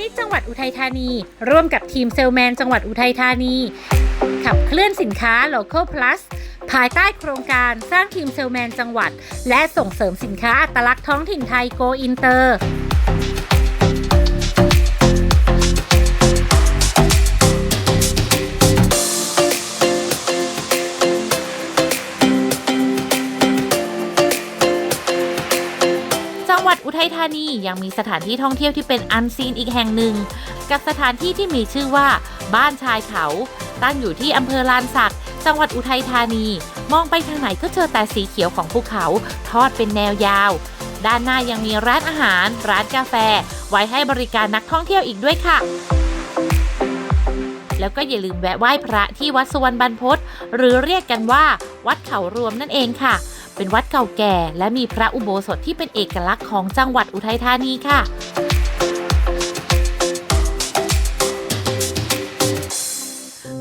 ณิชย์จังหวัดอุทัยธานี ร่วมกับทีมเซลแมนจังหวัดอุทัยธานี ขับเคลื่อนสินค้า Local Plus ภายใต้โครงการสร้างทีมเซลแมนจังหวัด และส่งเสริมสินค้าอัตลักษณ์ท้องถิ่นไทย Go Inter จั งหวัดอุทัยธานียังมีสถานที่ท่องเที่ยวที่เป็นอันซีนอีกแห่งหนึ่ง กับสถานที่ที่มีชื่อว่า บ้านชายเขา ตั้งอยู่ที่อำเภอลานสักจังหวัดอุทัยธานี มองไปทางไหนก็เจอแต่สีเขียวของภูเขาทอดเป็นแนวยาว ด้านหน้ายังมีร้านอาหาร ร้านกาแฟ ไว้ให้บริการนักท่องเที่ยวอีกด้วยค่ะแล้วก็อย่าลืมแวะไหว้พระที่วัดสุวรรณบรรพตหรือเรียกกันว่า วัดเขารวมนั่นเองค่ะ เป็นวัดเก่าแก่ และมีพระอุโบสถที่เป็นเอกลักษณ์ของจังหวัดอุทัยธานีค่ะ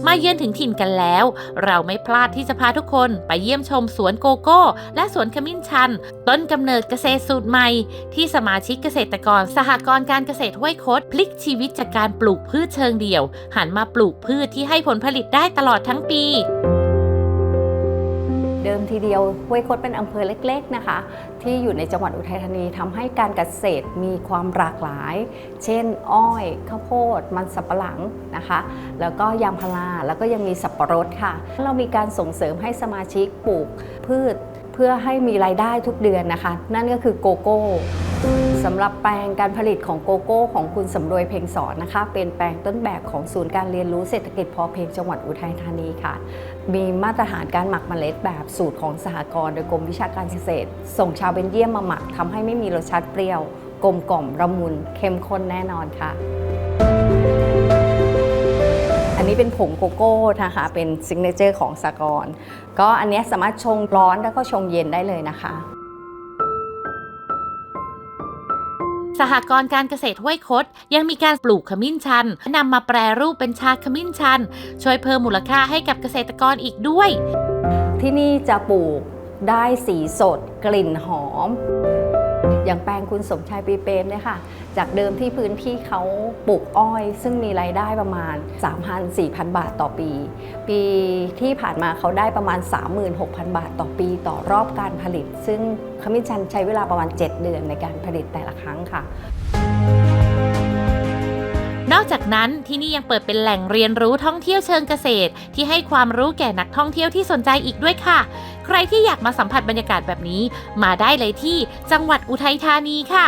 มาเยือนถึงถิ่นกันแล้ว เราไม่พลาดที่จะพาทุกคนไปเยี่ยมชมสวนโกโก้ และสวนขมิ้นชัน ต้นกำเนิดเกษตรสูตรใหม่ ที่สมาชิกเกษตรกร สหกรณ์การเกษตรห้วยคดพลิกชีวิตจากการปลูกพืชเชิงเดี่ยว หันมาปลูกพืชที่ให้ผลผลิตได้ตลอดทั้งปี เดิมทีเดียวห้วยคดเป็นอำเภอเล็กๆนะคะ ที่อยู่ในจังหวัดอุทัยธานีทำให้การเกษตรมีความหลากหลาย เช่น อ้อยข้าวโพด มันสับปะหลังนะคะ แล้วก็ยางพาราแล้วก็ยังมีสับปะรดค่ะ เรามีการส่งเสริมให้สมาชิกปลูกพืช เพื่อให้มีรายได้ทุกเดือนนะคะ นั่นก็คือโกโก้ สำหรับแปลงการผลิตของโกโก้ของคุณสำรวยเพ็งสอนนะคะ เป็นแปลงต้นแบบของศูนย์การเรียนรู้เศรษฐกิจพอเพียงจังหวัดอุทัยธานีค่ะ มีมาตรฐานการหมักเมล็ดแบบสูตรของสหกรณ์โดยกรมวิชาการเกษตร ส่งชาวเบนเยียมมาหมักทำให้ไม่มีรสชาติเปรี้ยว กลมกล่อมระมุนเข้มข้นแน่นอนค่ะอันนี้เป็นผงโกโก้นะคะเป็นซิกเนเจอร์ของสหกรณ์ก็อันนี้สามารถชงร้อนแล้วก็ชงเย็นได้เลยนะคะ สหกรณ์การเกษตรห้วยคดยังมีการปลูกขมิ้นชันนำมาแปรรูปเป็นชาขมิ้นชัน ช่วยเพิ่มมูลค่าให้กับเกษตรกรอีกด้วย ที่นี่จะปลูกได้สีสดกลิ่นหอม อย่างแปลงคุณสมชายปีเปรมเนี่ยค่ะ จากเดิมที่พื้นที่เขาปลูกอ้อย ซึ่งมีรายได้ประมาณ 3,000-4,000 บาทต่อปี ปีที่ผ่านมาเขาได้ประมาณ 36,000 บาทต่อปี ต่อรอบการผลิต ซึ่งขมิ้นชันใช้เวลาประมาณ 7 เดือนในการผลิตแต่ละครั้งค่ะ นอกจากนั้นที่นี่ยังเปิดเป็นแหล่งเรียนรู้ท่องเที่ยวเชิงเกษตร ที่ให้ความรู้แก่นักท่องเที่ยวที่สนใจอีกด้วยค่ะ ใครที่อยากมาสัมผัสบรรยากาศแบบนี้ มาได้เลยที่จังหวัดอุทัยธานีค่ะ